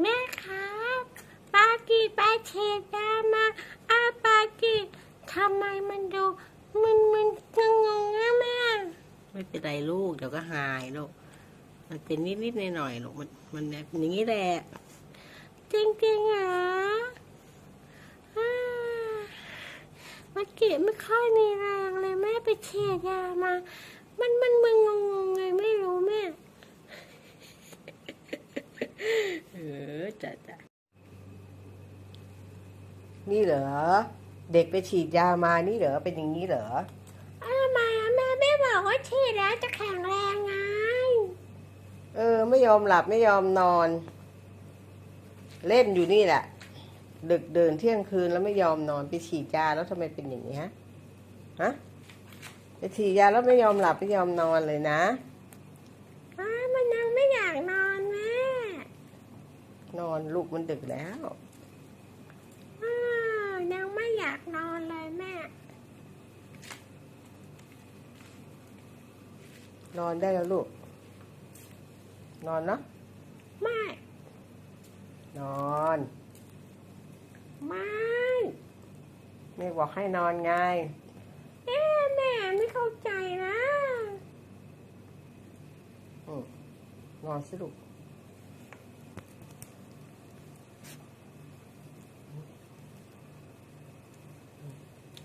แม่ครับปากีไปเชดยามาอาปากีทำไมมันดูมันมันงงงๆอะแม่ ไม่เป็นไรลูก เดี๋ยวก็หายลูก มันเป็นนิดๆหน่อยๆลูกมันมันอย่างนี้แหละ จริงๆเหรออ่าเมื่อกี้ไม่ค่อยมีแรงเลยแม่ไปเฉียดยามา มันมันมึงงงๆไงไม่รู้แม่ เออ จ้ะจ้ะนี่เหรอ เด็กไปฉีดยามานี่เหรอ เป็นอย่างนี้เหรอทำไมอะแม่ไม่บอกว่าฉีดแล้วจะแข็งแรงไง เออ ไม่ยอมหลับไม่ยอมนอน เล่นอยู่นี่แหละ ดึกเดินเที่ยงคืนแล้วไม่ยอมนอนไปฉีดยาแล้วทำไมเป็นอย่างนี้ฮะฮะไปฉีดยาแล้วไม่ยอมหลับไม่ยอมนอนเลยนะ อ้ามันยังไม่อยากนอนแม่ น อนลูกมันดึกแล้วอ้ายังไม่อยากนอนเลยแม่ นอนได้แล้วลูก นอนเนาะไม่ นอน ไม่แม่บอกให้นอนไงเอ๊ะแม่ไม่เข้าใจนะอืมนอนสิลูก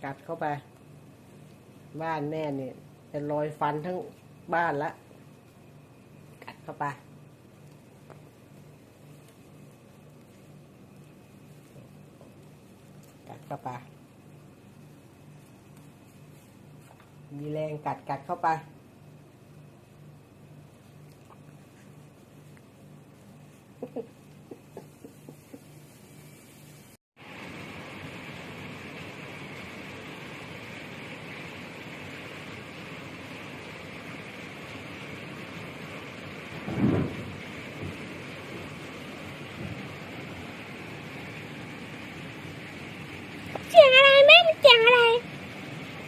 กัดเข้าไป บ้านแม่เนี่ยเป็นรอยฟันทั้งบ้านละกัดเข้าไปกัดเข้าไปมีแรงกัดกัดเข้าไป เสียงอะไรแม่มันเสียงอะไร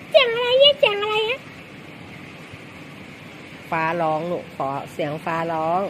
เสียงอะไร เสียงอะไรอะฟ้าร้องลูกขอเสียงฟ้าร้อง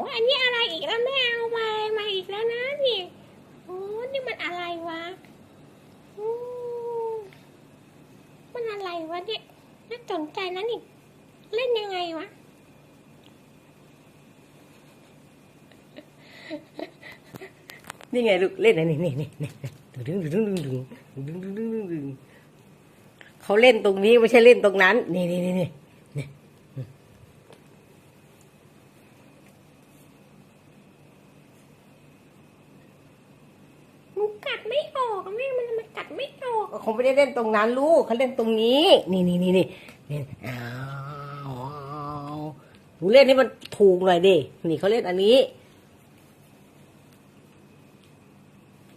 อ้อันนี้อะไรอีกแล้วแม่เอามามาอีกแล้วนะนี่โอ้นี่มันอะไรวะอืมมันอะไรวะเนี่ยน่าสนใจนะนี่เล่นยังไงวะนี่ไงลูกเล่นนี่นี่นี่นี่ดึงดึงดึงดึงดึงดึงดึงดึงเขาเล่นตรงนี้ไม่ใช่เล่นตรงนั้น นี่นี่นี่นี่นี่ มัน กัดไม่ออกแม่มันมันกัดไม่ออกเขาไม่ได้เล่นตรงนั้นลูกเขาเล่นตรงนี้ นี่นี่นี่นี่นี่อ้าวหนูเล่นนี่มันถูกหน่อยดินี่เขาเล่นอันนี้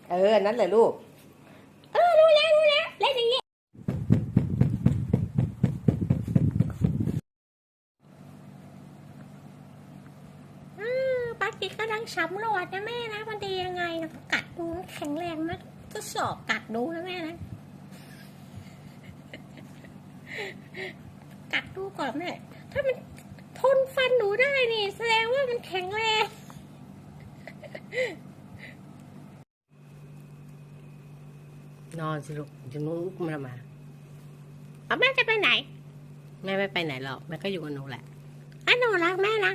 เออนนั้นแหละลูก เออรู้แล้วรู้แล้วเล่นอย่างนี้อ่าปากิกำ ลังสำรวจนะแม่นะมันดียังไงนะกัดดูนะแข็งแรงนะก็สอบกัดดูนะแม่นะ กัดดูก่อนแม่ถ้ามันนฟันหนูได้นี่แสดงว่ามันแข็งแรงนอนสิลูกจะนุ้ลุกมาทำไมาเอาแม่จะไปไหน แม่ไม่ไปไหนหรอกแม่ก็อยู่กับหนูแหละอะหนูรักแม่นะ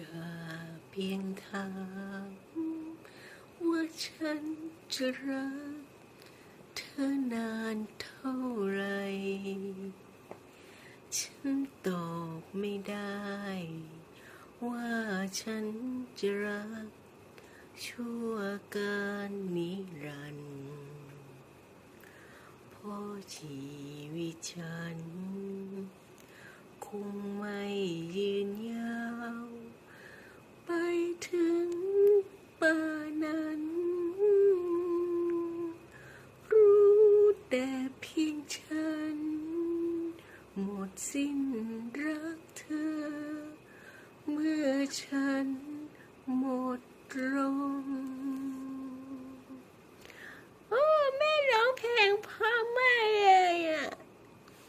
อย่าเพียงถามว่าฉันจะรักเธอนานเท่าไร ฉันตอบไม่ได้ ว่าฉันจะรัก ชั่วการนิรันดร์เพราะชีวิตฉัน คงไม่ยืนยาว ไปถึงป่านั้น รู้แต่เพียงฉัน หม ดสิ้นรักเธอ เมื่อฉัน